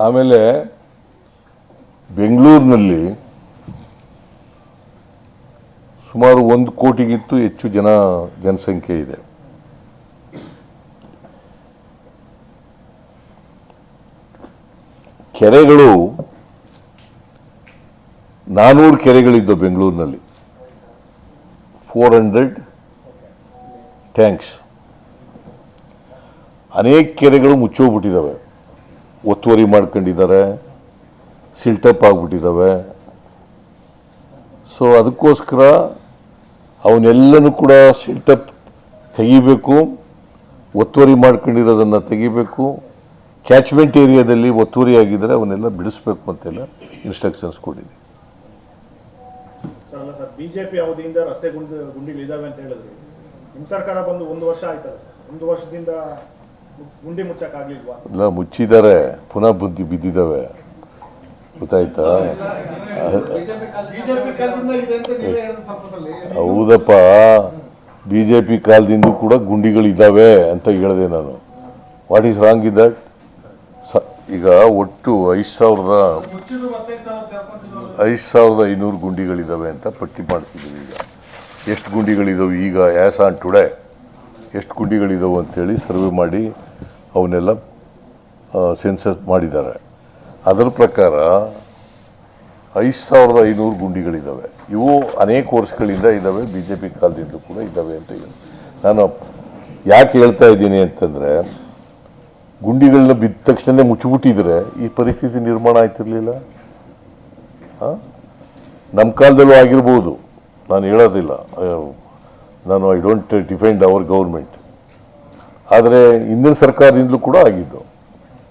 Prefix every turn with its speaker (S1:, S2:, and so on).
S1: ಆಮೇಲೆ ಬೆಂಗಳೂರಿನಲ್ಲಿ ಸುಮಾರು ಒಂದು ಕೋಟಿಗಿಂತೂ ಹೆಚ್ಚು ಜನ ಜನಸಂಖ್ಯೆ ಇದೆ. ಕೆರೆಗಳು, ನಾನೂರು ಕೆರೆಗಳಿದ್ದವು ಬೆಂಗಳೂರಿನಲ್ಲಿ. Four hundred tanks. ಅನೇಕ ಕೆರೆಗಳು ಮುಚ್ಚೋಗ್ಬಿಟ್ಟಿದ್ದಾವೆ. ಒತ್ತುವರಿ ಮಾಡ್ಕೊಂಡಿದ್ದಾರೆ ಸಿಲ್ಟಪ್ ಆಗಿಬಿಟ್ಟಿದ್ದಾವೆ. ಸೊ ಅದಕ್ಕೋಸ್ಕರ ಅವನ್ನೆಲ್ಲನೂ ಕೂಡ ಸಿಲ್ಟಪ್ ತೆಗಿಬೇಕು, ಒತ್ತುವರಿ ಮಾಡ್ಕೊಂಡಿರೋದನ್ನು ತೆಗಿಬೇಕು. ಕ್ಯಾಚ್ಮೆಂಟ್ ಏರಿಯಾದಲ್ಲಿ ಒತ್ತುವರಿ ಆಗಿದ್ದರೆ ಅವನ್ನೆಲ್ಲ ಬಿಡಿಸ್ಬೇಕು ಅಂತೆಲ್ಲ ಇನ್ಸ್ಟ್ರಕ್ಷನ್ಸ್
S2: ಕೊಟ್ಟಿದೆ. ಬಿಜೆಪಿ ಅವಧಿಯಿಂದ ರಸ್ತೆ ಗುಂಡಿ ಗುಂಡಿಗಳು ಇದಾವೆ ಅಂತ ಹೇಳಿದ್ರಿ. ನಿಮ್ಮ ಸರ್ಕಾರ ಬಂದು ಒಂದು ವರ್ಷ ಆಯ್ತಲ್ಲ ಸರ್? ಒಂದು ವರ್ಷದಿಂದ ಗುಂಡಿ ಮುಚ್ಚಕ್ಕಾಗ್ಲಿಲ್ವಾ
S1: ಎಲ್ಲ ಮುಚ್ಚಿದ್ದಾರೆ ಪುನಃ ಬುದ್ಧಿ ಬಿದ್ದಿದ್ದಾವೆ ಗೊತ್ತಾಯ್ತಾ?
S3: ಇದೆ
S1: ಹೌದಪ್ಪ ಬಿ ಜೆ ಪಿ ಕಾಲದಿಂದ ಕೂಡ ಗುಂಡಿಗಳಿದ್ದಾವೆ ಅಂತ ಹೇಳಿದೆ ನಾನು. What is wrong in that ಸ ಈಗ ಒಟ್ಟು ಐದು ಸಾವಿರದ ಐದು ಸಾವಿರದ ಐನೂರು ಗುಂಡಿಗಳಿದ್ದಾವೆ ಅಂತ ಪಟ್ಟಿ ಮಾಡಿಸಿದ್ದೀವಿ ಈಗ. ಎಷ್ಟು ಗುಂಡಿಗಳಿದ್ದಾವೆ ಈಗ ಆ್ಯಸ್ ಆನ್ ಟುಡೇ ಎಷ್ಟು ಗುಂಡಿಗಳಿದ್ದಾವೆ ಅಂತೇಳಿ ಸರ್ವೆ ಮಾಡಿ ಅವನ್ನೆಲ್ಲ ಸೆನ್ಸಸ್ ಮಾಡಿದ್ದಾರೆ. ಅದರ ಪ್ರಕಾರ ಐದು ಸಾವಿರದ ಐನೂರು ಗುಂಡಿಗಳಿದ್ದಾವೆ. ಇವು ಅನೇಕ ವರ್ಷಗಳಿಂದ ಇದ್ದಾವೆ ಬಿ ಜೆ ಪಿ ಕಾಲದಿಂದ ಕೂಡ ಇದ್ದಾವೆ ಅಂತ ಹೇಳಿ. ನಾನು ಯಾಕೆ ಹೇಳ್ತಾ ಇದ್ದೀನಿ ಅಂತಂದರೆ, ಗುಂಡಿಗಳನ್ನ ಬಿದ್ದ ತಕ್ಷಣ ಮುಚ್ಚಿಬಿಟ್ಟಿದ್ರೆ ಈ ಪರಿಸ್ಥಿತಿ ನಿರ್ಮಾಣ ಆಯ್ತಿರಲಿಲ್ಲ ನಮ್ಮ ಕಾಲದಲ್ಲೂ ಆಗಿರ್ಬೋದು. ನಾನು ಹೇಳೋದಿಲ್ಲ. ನಾನು I don't defend our government ಆದರೆ ಹಿಂದಿನ ಸರ್ಕಾರದಿಂದಲೂ ಕೂಡ ಆಗಿದ್ದು.